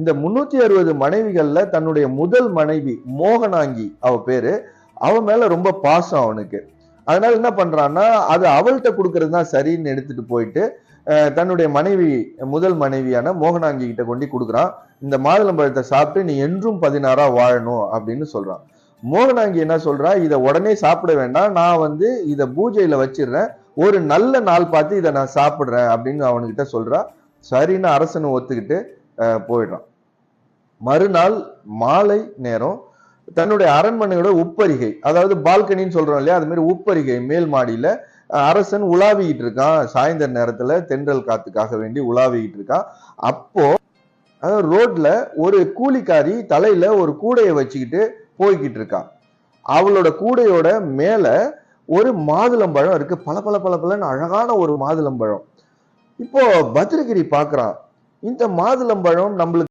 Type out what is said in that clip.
இந்த முன்னூத்தி அறுபது மனைவிகள்ல தன்னுடைய முதல் மனைவி மோகனாங்கி அவ பேரு. அவ மேல ரொம்ப பாசம் அவனுக்கு. அதனால என்ன பண்றான்னா அது அவள்கிட்ட கொடுக்கறது தான் சரின்னு எடுத்துட்டு போயிட்டு தன்னுடைய மனைவி முதல் மனைவியான மோகனாங்கி கிட்ட கொண்டு கொடுக்குறான். இந்த மாதுளம்பழத்தை சாப்பிட்டு நீ என்றும் பதினாறா வாழணும் அப்படின்னு சொல்றான். மோகனாங்கி என்ன சொல்றா இதை உடனே சாப்பிட வேண்டாம் நான் வந்து இதை பூஜையில வச்சிடுறேன். ஒரு நல்ல நாள் பார்த்து இதை நான் சாப்பிட்றேன் அப்படின்னு அவனுக்கிட்ட சொல்றா. சரின்னு அரசனை ஒத்துக்கிட்டு போயிடுறான். மறுநாள் மாலை நேரம் தன்னுடைய அரண்மனையோட உப்பரிகை அதாவது பால்கனின்னு சொல்றோம் இல்லையா அது மாதிரி உப்பரிகை மேல் மாடியில அரசன் உலாவிக்கிட்டு இருக்கான். சாயந்தர நேரத்துல தென்றல் காத்துக்காக வேண்டி உலாவிக்கிட்டு இருக்கான். அப்போ அதாவது ரோட்ல ஒரு கூலிக்காரி தலையில ஒரு கூடையை வச்சுக்கிட்டு போய்கிட்டு இருக்கான். அவளோட கூடையோட மேல ஒரு மாதுளம்பழம் இருக்கு. பல பல பல பலன்னு அழகான ஒரு மாதுளம்பழம் இப்போ பத்ரகிரி பாக்குறான். இந்த மாதுளம்பழம் நம்மளுக்கு